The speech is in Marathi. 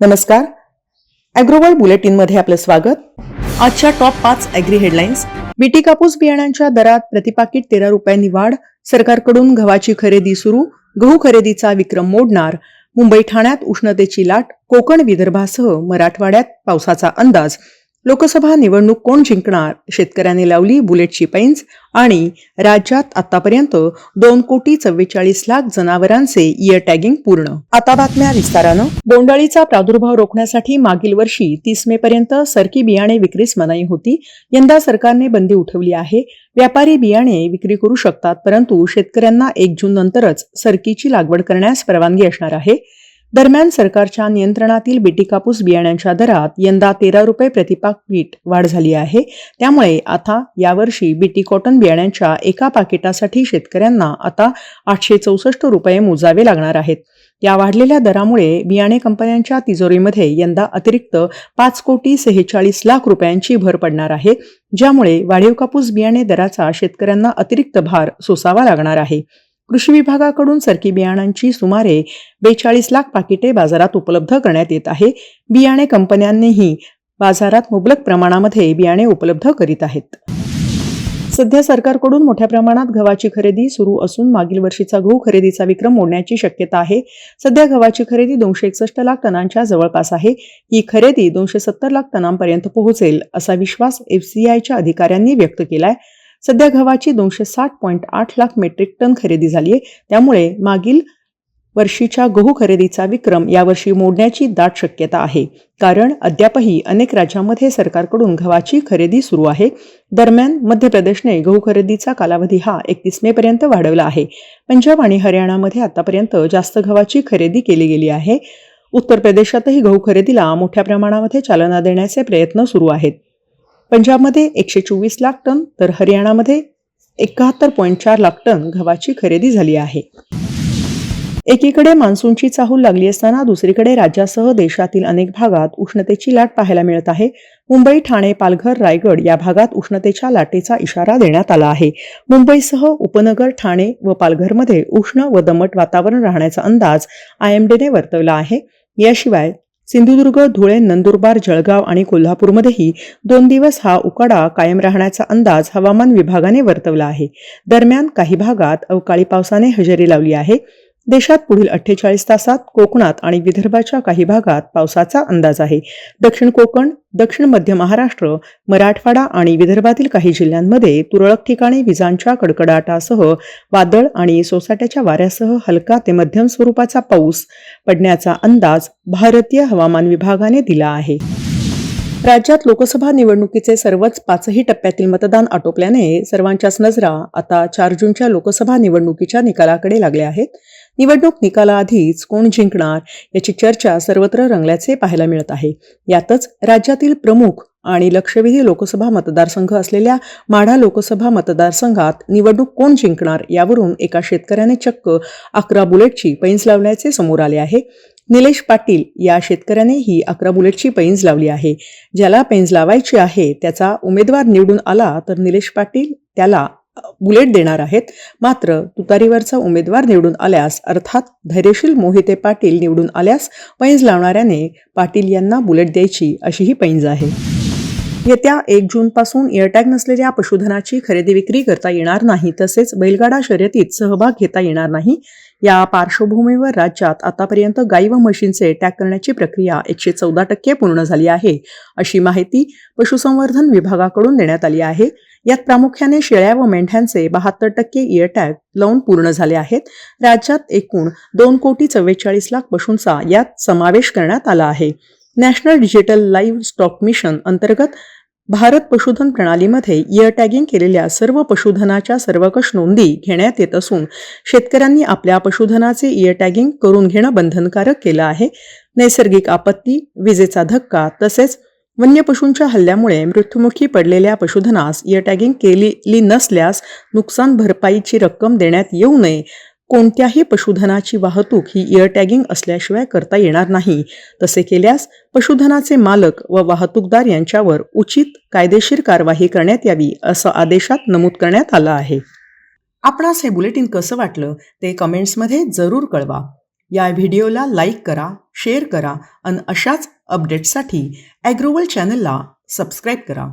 नमस्कार. अॅग्रोवर्ल्ड बुलेटिनमध्ये आपलं स्वागत. आजच्या टॉप पाच अॅग्री हेडलाईन्स. बीटी कापूस बियाण्यांच्या दरात प्रतिपाकिट तेरा रुपयांनी वाढ. सरकारकडून गव्हाची खरेदी सुरू. गहू खरेदीचा विक्रम मोडणार. मुंबई ठाण्यात उष्णतेची लाट. कोकण विदर्भासह मराठवाड्यात पावसाचा अंदाज. लोकसभा निवडणूक कोण जिंकणार? शेतकऱ्यांनी लावली बुलेटची पैंज आणि राज्यात आतापर्यंत दोन कोटी चव्वेचाळीस लाख जनावरांचे इयर टॅगिंग पूर्ण. आता बातम्या विस्तारानं. बोंडाळीचा प्रादुर्भाव रोखण्यासाठी मागील वर्षी तीस मे पर्यंत सरकी बियाणे विक्रीस मनाई होती. यंदा सरकारने बंदी उठवली आहे. व्यापारी बियाणे विक्री करू शकतात परंतु शेतकऱ्यांना एक जून नंतरच सरकीची लागवड करण्यास परवानगी असणार आहे. दरम्यान सरकारच्या नियंत्रणातील बीटी कापूस बियाण्यांच्या दरात यंदा तेरा रुपये प्रतिपाकिट वाढ झाली आहे. त्यामुळे आता यावर्षी बीटी कॉटन बियाण्यांच्या एका पाकिटासाठी शेतकऱ्यांना आता आठशे चौसष्ट रुपये मोजावे लागणार आहेत. या वाढलेल्या दरामुळे बियाणे कंपन्यांच्या तिजोरीमध्ये यंदा अतिरिक्त पाच कोटी सेहेचाळीस लाख रुपयांची भर पडणार आहे ज्यामुळे वाढीव कापूस बियाणे दराचा शेतकऱ्यांना अतिरिक्त भार सोसावा लागणार आहे. कृषी विभागाकडून सरकी बियाणांची सुमारे बेचाळीस लाख पाकिटे बाजारात उपलब्ध करण्यात येत आहे. बियाणे कंपन्यांनीही बाजारात मुबलक प्रमाणामध्ये बियाणे उपलब्ध करीत आहेत. सध्या सरकारकडून मोठ्या प्रमाणात गव्हाची खरेदी सुरू असून मागील वर्षीचा गहू खरेदीचा विक्रम मोडण्याची शक्यता आहे. सध्या गव्हाची खरेदी दोनशे एकसष्ट लाख टनांच्या जवळपास आहे. ही खरेदी दोनशे सत्तर लाख टनांपर्यंत पोहोचेल असा विश्वास एफसीआयच्या अधिकाऱ्यांनी व्यक्त केलाय. सध्या गव्हाची दोनशे साठ पॉईंट आठ लाख मेट्रिक टन खरेदी झाली आहे. त्यामुळे मागील वर्षीच्या गहू खरेदीचा विक्रम यावर्षी मोडण्याची दाट शक्यता आहे. कारण अद्यापही अनेक राज्यांमध्ये सरकारकडून गव्हाची खरेदी सुरू आहे. दरम्यान मध्य प्रदेशने गहू खरेदीचा कालावधी हा एकतीस मे पर्यंत वाढवला आहे. पंजाब आणि हरियाणामध्ये आतापर्यंत जास्त गव्हाची खरेदी केली गेली आहे. उत्तर प्रदेशातही गहू खरेदीला मोठ्या प्रमाणामध्ये चालना देण्याचे प्रयत्न सुरू आहेत. पंजाबमध्ये एकशे चोवीस लाख टन तर हरियाणामध्ये एकाहत्तर पॉईंट चार लाख टन गव्हाची खरेदी झाली आहे. एकीकडे मान्सूनची चाहूल लागली असताना दुसरीकडे राज्यासह देशातील अनेक भागात उष्णतेची लाट पाहायला मिळत आहे. मुंबई ठाणे पालघर रायगड या भागात उष्णतेच्या लाटेचा इशारा देण्यात आला आहे. मुंबईसह उपनगर ठाणे व पालघरमध्ये उष्ण व दमट वातावरण राहण्याचा अंदाज आयएमडीने वर्तवला आहे. याशिवाय सिंधुदुर्ग धुळे नंदुरबार जळगाव आणि कोल्हापूरमध्येही दोन दिवस हा उकाडा कायम राहण्याचा अंदाज हवामान विभागाने वर्तवला आहे. दरम्यान काही भागात अवकाळी पावसाने हजेरी लावली आहे. देशात पुढील अठ्ठेचाळीस तासात कोकणात आणि विदर्भाच्या काही भागात पावसाचा अंदाज आहे. दक्षिण कोकण दक्षिण मध्य महाराष्ट्र मराठवाडा आणि विदर्भातील काही जिल्ह्यांमध्ये तुरळक ठिकाणी विजांच्या कडकडाटासह वादळ आणि सोसाट्याच्या वाऱ्यासह हलका ते मध्यम स्वरूपाचा पाऊस पडण्याचा अंदाज भारतीय हवामान विभागाने दिला आहे. राज्यात लोकसभा निवडणुकीचे सर्वच पाचही टप्प्यातील मतदान आटोपल्याने सर्वांच्याच नजरा आता चार जूनच्या लोकसभा निवडणुकीच्या निकालाकडे लागल्या आहेत. निवडणूक निकालाआधीच कोण जिंकणार याची चर्चा सर्वत्र रंगल्याचे पाहायला मिळत आहे. यातच राज्यातील प्रमुख आणि लक्षवेधी लोकसभा मतदारसंघ असलेल्या माढा लोकसभा मतदारसंघात निवडणूक कोण जिंकणार यावरून एका शेतकऱ्याने चक्क अकरा बुलेटची पैंज लावल्याचे समोर आले आहे. निलेश पाटील या शेतकऱ्याने ही अकरा बुलेटची पैंज लावली आहे. ज्याला पैंज लावायची आहे त्याचा उमेदवार निवडून आला तर निलेश पाटील त्याला बुलेट देणार आहेत. मात्र तुतारीवरचा उमेदवार निवडून आल्यास अर्थात धैर्यशील मोहिते पाटील निवडून आल्यास पैंज लावणाऱ्याने पाटील यांना बुलेट द्यायची अशी ही पैंज आहे. येत्या एक जून पासून एअरटॅग नसलेल्या पशुधनाची खरेदी विक्री करता येणार नाही तसेच बैलगाडा शर्यतीत सहभाग घेता येणार नाही. या पार्श्वभूमीवर राज्यात आतापर्यंत गाई व म्हशींचे टॅग करण्याची प्रक्रिया एकशे चौदा टक्के पूर्ण झाली आहे अशी माहिती पशुसंवर्धन विभागाकडून देण्यात आली आहे. यात प्रामुख्याने शेळ्या व मेंढ्यांचे बहात्तर टक्के इयर टॅग लावून पूर्ण झाले आहेत. राज्यात एकूण दोन कोटी चव्वेचाळीस लाख पशूंचा यात समावेश करण्यात आला आहे. National digital livestock mission अंतर्गत भारत पशुधन प्रणालीमध्ये इयर टॅगिंग केलेल्या सर्व पशुधनाच्या सर्वकष नोंदी घेण्यात येत असून शेतकऱ्यांनी आपल्या पशुधनाचे इयर टॅगिंग करून घेणं बंधनकारक केलं आहे. नैसर्गिक आपत्ती विजेचा धक्का तसेच वन्य पशूंच्या हल्ल्यामुळे मृत्युमुखी पडलेल्या पशुधनास इयर टॅगिंग केलेली नसल्यास नुकसान भरपाईची रक्कम देण्यात येऊ नये कोणत्याही पशुधनाची वाहतूक ही इयर टॅगिंग असल्याशिवाय करता येणार नाही. तसे केल्यास पशुधनाचे मालक व वाहतूकदार यांच्यावर उचित कायदेशीर कारवाई करण्यात यावी असं आदेशात नमूद करण्यात आलं आहे. आपणास हे बुलेटिन कसं वाटलं ते कमेंट्समध्ये जरूर कळवा. या व्हिडिओला लाईक करा शेअर करा आणि अशाच अपडेट्ससाठी ॲग्रोवल चॅनलला सबस्क्राईब करा.